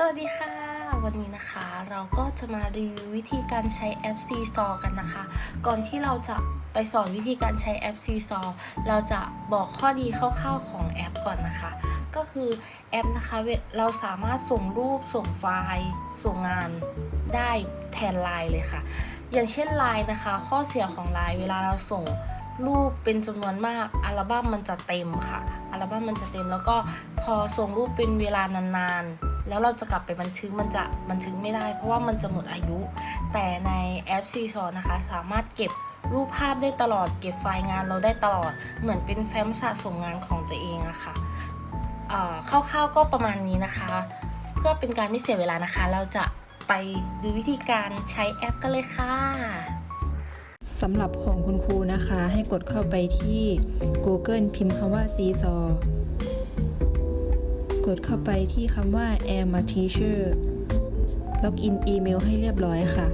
สวัสดีค่ะ วันนี้นะคะเราก็จะมารีวิววิธีการใช้แอป C Store กันนะคะ ก่อนที่เราจะไปสอนวิธีการใช้แอป C Store เราจะบอกข้อดีคร่าวๆของแอปก่อนนะคะ ก็คือแอปนะคะเราสามารถส่งรูปส่งไฟล์ส่งงานได้แทนไลน์เลยค่ะ อย่างเช่นไลน์นะคะ ข้อเสียของไลน์เวลาเราส่งรูปเป็นจำนวนมากอัลบั้มมันจะเต็มค่ะ อัลบั้มมันจะเต็มแล้วก็พอส่งรูปเป็นเวลานานๆ แล้วเราจะกลับไปบันทึกมันจะบันทึกไม่ได้ เพราะว่ามันจะหมดอายุ แต่ในแอป c s o นะคะ สามารถเก็บรูปภาพได้ตลอด เก็บไฟล์งานเราได้ตลอด เหมือนเป็นแฟ้มสะสมงานของตัวเองอะค่ะเอ่อคร่าวๆก็ประมาณนี้นะคะ เพื่อเป็นการไม่เสียเวลานะคะ เราจะไปดูวิธีการใช้แอปกันเลยค่ะสำหรับของคุณครูนะคะ ให้กดเข้าไปที่ Google พิมพ์คำว่า Seesaw กดเข้าไปที่คำว่า am a teacher ล็อกอินอีเมลให้เรียบร้อยค่ะ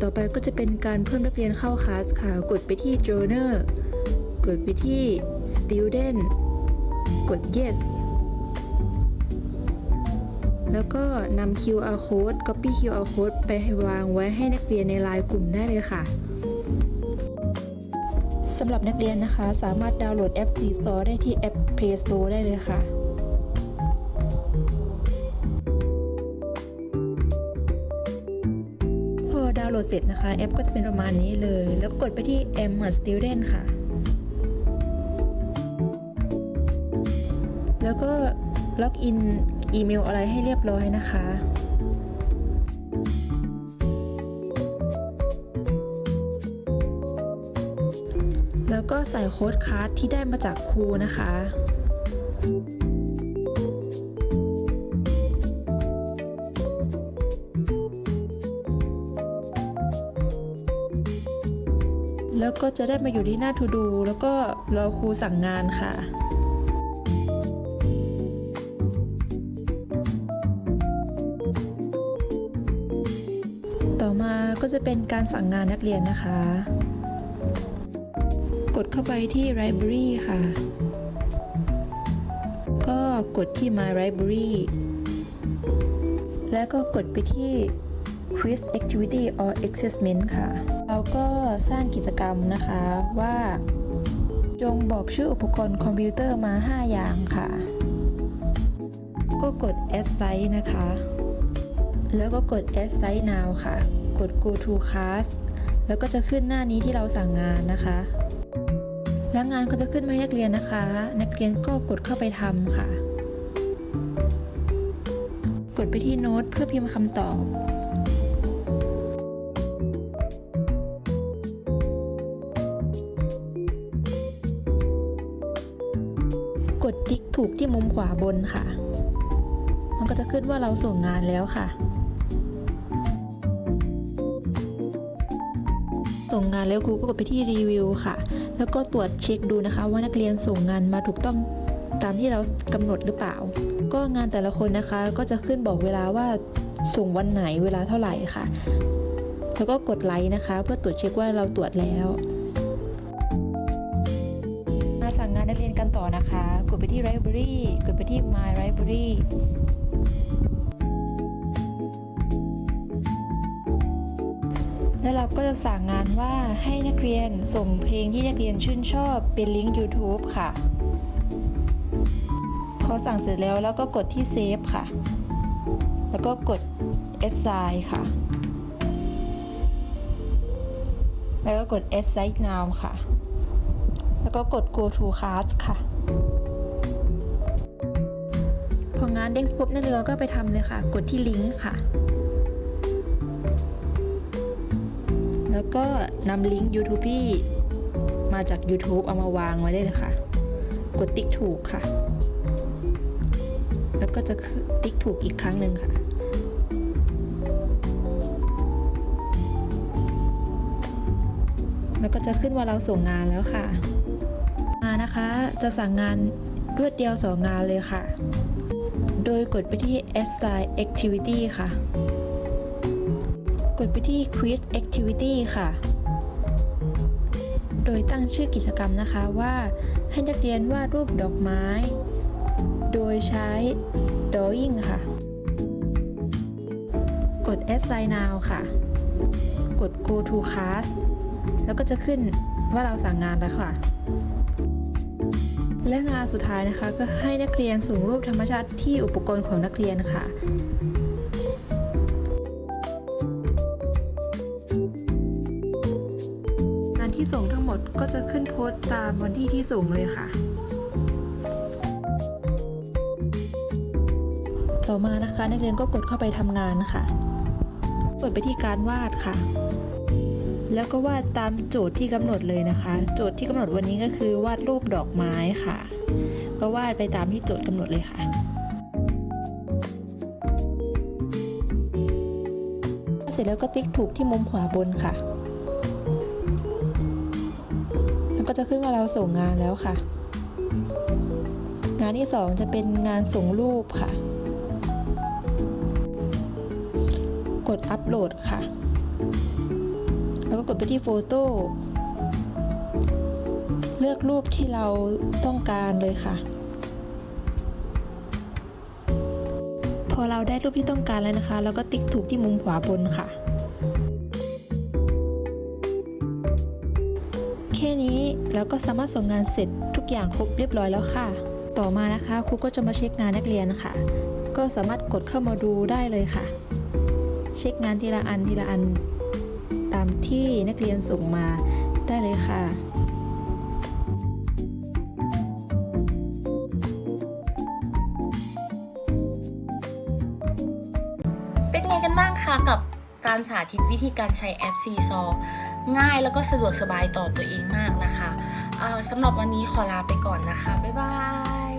ต่อไปก็จะเป็นการเพิ่มนักเรียนเข้าคลาสค่ะ กดไปที่ joiner กดไปที่ student กด yes แล้วก็นำ QR code copy QR code ไปวางไว้ให้นักเรียนในไลน์กลุ่มได้เลยค่ะ สำหรับนักเรียนนะคะสามารถดาวน์โหลดแอป C Store ได้ที่แอป Play Store ได้เลยค่ะ พอดาวน์โหลดเสร็จนะคะ แอปก็จะเป็นประมาณนี้เลย แล้วก็กดไปที่ M Student ค่ะ แล้วก็ล็อกอินอีเมลอะไรให้เรียบร้อยนะคะ แล้วก็ใส่โค้ดคาร์ดที่ได้มาจากครูนะคะ แล้วก็จะได้มาอยู่ที่หน้าทูดู แล้วก็รอครูสั่งงานค่ะต่อมาก็จะเป็นการสั่งงานนักเรียนนะคะ กดเข้าไปที่ library ค่ะ ก็กดที่ my library แล้วก็กดไปที่ quiz activity or assessment ค่ะ เราก็สร้างกิจกรรมนะคะว่า จงบอกชื่ออุปกรณ์คอมพิวเตอร์มา 5 อย่างค่ะ ก็กด add site นะคะ แล้วก็กด add site now ค่ะ กด go to class แล้วก็จะขึ้นหน้านี้ที่เราสั่งงานนะคะ แล้วงานก็จะขึ้นมาให้นักเรียนนะคะ นักเรียนก็กดเข้าไปทำค่ะ กดไปที่โน้ตเพื่อพิมพ์คำตอบกดติ๊กถูกที่มุมขวาบนค่ะ มันก็จะขึ้นว่าเราส่งงานแล้วค่ะ ส่งงานแล้วครูก็กดไปที่รีวิวค่ะ แล้วก็ตรวจเช็คดูนะคะ ว่านักเรียนส่งงานมาถูกต้องตามที่เรากำหนดหรือเปล่า ก็งานแต่ละคนนะคะก็จะขึ้นบอกเวลาว่าส่งวันไหนเวลาเท่าไหร่ค่ะ แล้วก็กดไลค์นะคะ เพื่อตรวจเช็คว่าเราตรวจแล้ว มาสั่งงานนักเรียนกันต่อนะคะ กดไปที่ library กดไปที่ my library แล้วเราก็จะสั่งงานว่าให้นักเรียนส่งเพลงที่นักเรียนชื่นชอบเป็นลิงก์ YouTube ค่ะ พอสั่งเสร็จแล้วแล้วก็กดที่เซฟค่ะ แล้วก็กด assign ค่ะ แล้วก็กด assign now ค่ะ แล้วก็กด go to class ค่ะพองานเด้งปุ๊บนักเรียนก็ไปทำเลยค่ะ กดที่ลิงก์ค่ะ แล้วก็นำลิงก์ YouTube ที่มาจาก YouTube เอามาวางไว้ได้เลยค่ะ กดติ๊กถูกค่ะ แล้วก็จะติ๊กถูกอีกครั้งหนึ่งค่ะ แล้วก็จะขึ้นว่าเราส่งงานแล้วค่ะ มานะคะจะสั่งงานรวดเดียวสองงานเลยค่ะ โดยกดไปที่ assign activity ค่ะ กดไปที่ quiz activity ค่ะ โดยตั้งชื่อกิจกรรมนะคะว่าให้นักเรียนวาดรูปดอกไม้ โดยใช้ drawing ค่ะ กด assign now ค่ะ กด go to class แล้วก็จะขึ้นว่าเราสั่งงานแล้วค่ะ และงานสุดท้ายนะคะ ก็ให้นักเรียนส่งรูปธรรมชาติที่อุปกรณ์ของนักเรียนค่ะ ที่ส่งทั้งหมดก็จะขึ้นโพสต์ตามวันที่ที่ส่งเลยค่ะ ต่อมานะคะนักเรียนก็กดเข้าไปทำงานค่ะ กดไปที่การวาดค่ะ แล้วก็วาดตามโจทย์ที่กำหนดเลยนะคะ โจทย์ที่กำหนดวันนี้ก็คือวาดรูปดอกไม้ค่ะ ก็วาดไปตามที่โจทย์กำหนดเลยค่ะเสร็จแล้วก็ติ๊กถูกที่มุมขวาบนค่ะ ก็จะขึ้นว่าเราส่งงานแล้วค่ะ งานที่ 2 จะเป็นงานส่งรูปค่ะ กดอัปโหลดค่ะ แล้วก็กดไปที่โฟโต้เลือกรูปที่เราต้องการเลยค่ะ พอเราได้รูปที่ต้องการแล้วนะคะ เราก็ติ๊กถูกที่มุมขวาบนค่ะ แค่นี้ เราก็สามารถส่งงานเสร็จทุกอย่างครบเรียบร้อยแล้วค่ะ ต่อมานะคะครูก็จะมาเช็คงานนักเรียนค่ะ ก็สามารถกดเข้ามาดูได้เลยค่ะ เช็คงานทีละอันทีละอันตามที่นักเรียนส่งมาได้เลยค่ะเป็นไงกันบ้างคะกับการสาธิตวิธีการใช้แอป c s o ง่ายแล้วก็สะดวกสบายต่อตัวเองมากนะคะ สำหรับวันนี้ขอลาไปก่อนนะคะ บ๊ายบาย